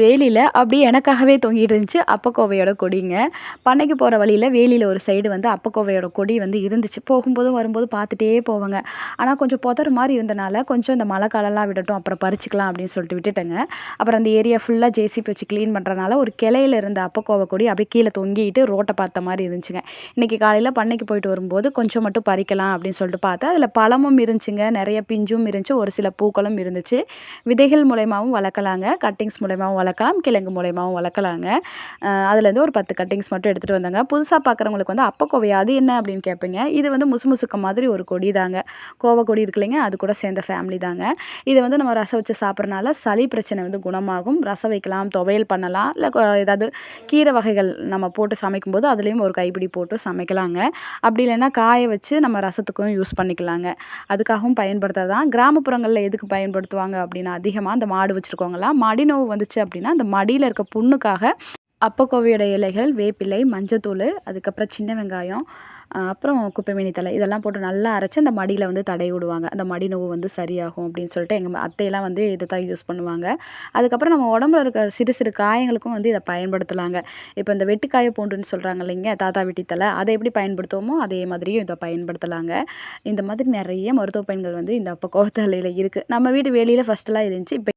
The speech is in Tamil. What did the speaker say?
வேலியில் அப்படியே எனக்காகவே தொங்கிட்டு இருந்துச்சு அப்பக்கோவையோட கொடிங்க. பண்ணைக்கு போகிற வழியில் வேலியில் ஒரு சைடு வந்து அப்பக்கோவையோட கொடி வந்து இருந்துச்சு. போகும்போதும் வரும்போது பார்த்துட்டே போவாங்க. ஆனால் கொஞ்சம் புதர் மாதிரி இருந்தனால கொஞ்சம் இந்த மழை காலம்லாம் விடட்டும் அப்புறம் பறிச்சுக்கலாம் அப்படின்னு சொல்லிட்டு விட்டுட்டேங்க. அப்புறம் அந்த ஏரியா ஃபுல்லாக ஜேசிபி வச்சு க்ளீன் பண்ணுறனால ஒரு கிளையில இருந்த அப்பக்கோவை கொடி அப்படியே கீழே தொங்கிட்டு ரோட்டை பார்த்த மாதிரி இருந்துச்சுங்க. இன்றைக்கி காலையில் பண்ணைக்கு போயிட்டு வரும்போது கொஞ்சம் மட்டும் பறிக்கலாம் அப்படின்னு சொல்லிட்டு பார்த்தேன். அதில் பழமும் இருந்துச்சுங்க நிறைய பிஞ்சும் இருந்துச்சு ஒரு சில பூக்களும் இருந்துச்சு. விதைகள் மூலயமாவும் வளர்க்கலாங்க கட்டிங்ஸ் மூலயமாவும் வளர்க்கலாம் கிழங்கு மூலயமாவும் வளர்க்கலாங்க. அதுலேருந்து ஒரு பத்து கட்டிங்ஸ் மட்டும் எடுத்துகிட்டு வந்தாங்க. புதுசாக பார்க்குறவங்களுக்கு வந்து அப்பக்கோவை அது என்ன? அப்படின்னு கேட்பீங்க. இது வந்து முசு முசுக்க மாதிரி ஒரு கொடி தாங்க. கோவை கொடி இருக்கு இல்லைங்க அது கூட சேர்ந்த ஃபேமிலி தாங்க. இதை வந்து நம்ம ரசம் வச்சு சாப்பிட்றனால சளி பிரச்சனை வந்து குணமாகும். ரசம் வைக்கலாம் துவையல் பண்ணலாம் இல்லை ஏதாவது கீரை வகைகள் நம்ம போட்டு சமைக்கும்போது அதுலேயும் ஒரு கைப்பிடி போட்டு சமைக்கலாங்க. அப்படி இல்லைன்னா காய வச்சு நம்ம ரசத்துக்கும் யூஸ் பண்ணிக்கலாங்க. அதுக்காகவும் பயன்படுத்துறது கிராமப்புறங்களில் எதுக்கு பயன்படுத்துவாங்க அப்படின்னா அதிகமாக அந்த மாடு வச்சுருக்கவங்களாம் மடி நோவு வந்துச்சு அப்படின்னா அப்படின்னா அந்த மடியில் இருக்க புண்ணுக்காக அப்பக்கோவையோட இலைகள் வேப்பிலை மஞ்சத்தூள் அதுக்கப்புறம் சின்ன வெங்காயம் அப்புறம் குப்பைமேனி தழை இதெல்லாம் போட்டு நல்லா அரைச்சி அந்த மடியில் வந்து தடை விடுவாங்க. அந்த மடி நோவு வந்து சரியாகும் அப்படின்னு சொல்லிட்டு எங்கள் அத்தையெல்லாம் வந்து இதை தான் யூஸ் பண்ணுவாங்க. அதுக்கப்புறம் நம்ம உடம்புல இருக்க சிறு சிறு காயங்களுக்கும் வந்து இதை பயன்படுத்தலாங்க. இப்போ இந்த வெட்டுக்காய பூண்டுன்னு சொல்கிறாங்க இல்லைங்க தாத்தா வெட்டி தலை அதை எப்படி பயன்படுத்துவோமோ அதே மாதிரியும் இதை பயன்படுத்தலாங்க. இந்த மாதிரி நிறைய மருத்துவ பயன்கள் வந்து இந்த அப்போ கோவத்தலையில் இருக்குது நம்ம வீடு வெளியில் ஃபஸ்ட்டெல்லாம் இருந்துச்சு இப்போ